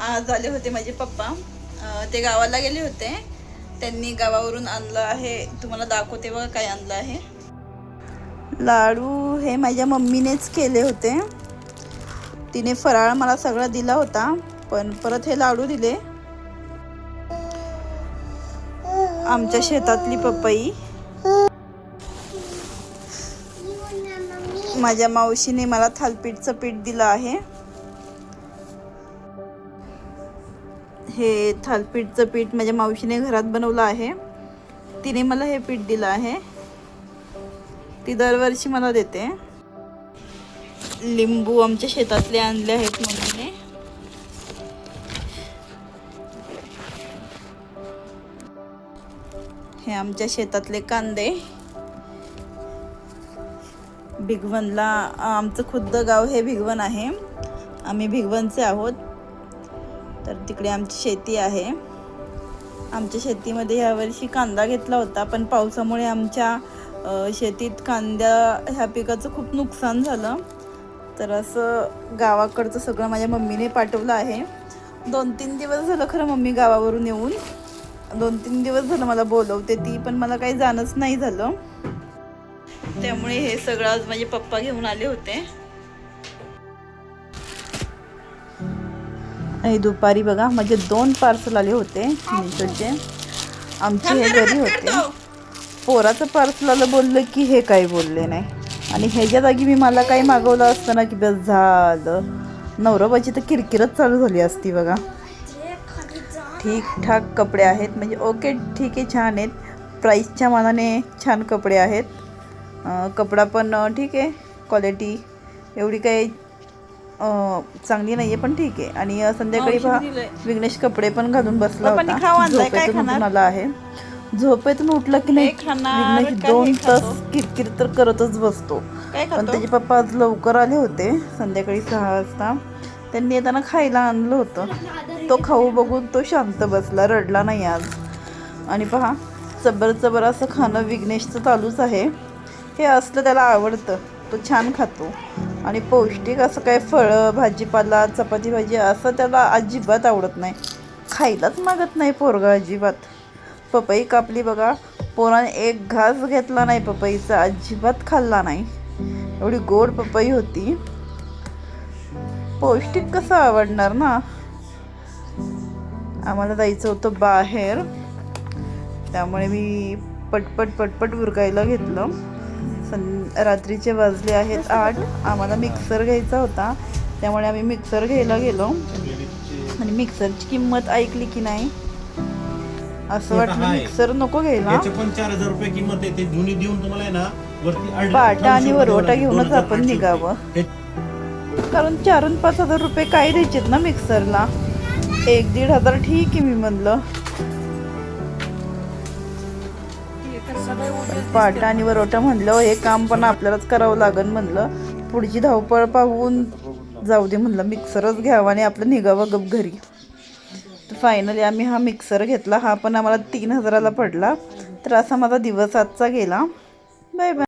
आज आले होते माझे पप्पा. ते गावाला गेले होते. त्यांनी गावावरून आणलं आहे. तुम्हाला दाखवते बघा काय आणलं आहे. लाडू हे माझ्या मम्मीनेच केले होते. तिने फराळ मला सगळा दिला होता पण परत हे लाडू दिले. आमच्या शेतातली पपई. माझ्या मावशीने मला थालपीठचं पीठ दिलं आहे. हे थालपीठचं पीठ माझ्या मावशीने घरात बनवलं आहे. तिने मला हे पीठ दिलं आहे. ती दरवर्षी मला देते. लिंबू आमच्या शेतातले आणले आहेत मम्मीने. हे आमच्या शेतातले कांदे. भिगवणला आमचं खुद्द गाव हे भिगवण आहे. आम्ही भिगवणचे आहोत. तर तिकडे आमची शेती आहे. आमच्या शेतीमध्ये यावर्षी कांदा घेतला होता पण पावसामुळे आमच्या शेतीत कांद्या ह्या पिकाचं खूप नुकसान झालं. तर असं गावाकडचं सगळं माझ्या मम्मीने पाठवलं आहे. दोन तीन दिवस झालं खरं मम्मी गावावरून येऊन. दोन तीन दिवस झालं मला बोलवते ती पण मला काही जाणंच नाही झालं. त्यामुळे हे सगळं आज माझे पप्पा घेऊन आले होते. आणि दुपारी बघा माझे दोन पार्सल आले होते मिशोचे. आमचे हे घरी होते पोराचं पार्सल आलं बोललं की हे काही बोलले नाही. आणि ह्याच्या जागी मी मला काही मागवलं असतं ना की बस झालं. नवरोबाची तर किरकिरच चालू झाली असती बघा. ठीकठाक कपडे आहेत. म्हणजे ओके ठीक आहे छान आहेत. प्राईसच्या मानाने छान कपडे आहेत. कपडा पण ठीक आहे. क्वालिटी एवढी काही चांगली नाही आहे पण ठीक आहे. आणि संध्याकाळी पहा विघ्नेश कपडे पण घालून बसला होता. झोपेतून आला आहे. झोपेतून उठलं की नाही विघ्नेश दोन तास? किरकिर तर करतच बसतो. पण त्याचे पप्पा आज लवकर आले होते संध्याकाळी सहा वाजता. त्यांनी येताना खायला आणलं होतं. तो खाऊ बघून तो शांत बसला रडला नाही आज. आणि पहा चबर चबर असं खाणं विघ्नेशचं चालूच आहे. हे असलं त्याला आवडतं. तो छान खातो. आणि पौष्टिक असं काय फळं भाजीपाला चपाती भाजी असं त्याला अजिबात आवडत नाही. खायलाच मागत नाही पोरगा अजिबात. पपई कापली बघा. पोराने एक घास घेतला नाही पपईचा. अजिबात खाल्ला नाही. एवढी गोड पपई होती. पौष्टिक कसं आवडणार ना? आम्हाला जायचं होतं बाहेर. त्यामुळे मी पटपट पटपट उरकायला घेतलं. सं रात्रीचे वाजले आहेत आठ. आम्हाला मिक्सर घ्यायचा होता. त्यामुळे आम्ही मिक्सर घ्यायला गेलो. आणि मिक्सरची किंमत ऐकली की नाही? असं वाटलं. मिक्सर नको घ्यायला. याचे पण चार हजार रुपये किंमत आहे. ते जुनी देऊन तुम्हाला आहे ना वरती अडीच- पाटा आणि वरवटा घेऊनच आपण निघावं. कारण चारून पाच हजार रुपये काय द्यायचेत ना मिक्सरला एक दीड हजार ठीक आहे मी म्हणलं. पाट आणि वरोटा म्हणलं हे काम पण आपल्यालाच करावं लागन म्हणलं. पुढची धावपळ पाहून जाऊ दे म्हणलं मिक्सरच घ्यावा आणि आपलं निघावं गप घरी. तर फायनली आम्ही हा मिक्सर घेतला. हा पण आम्हाला तीन हजाराला पडला. तर असा माझा दिवस आजचा गेला. Bye bye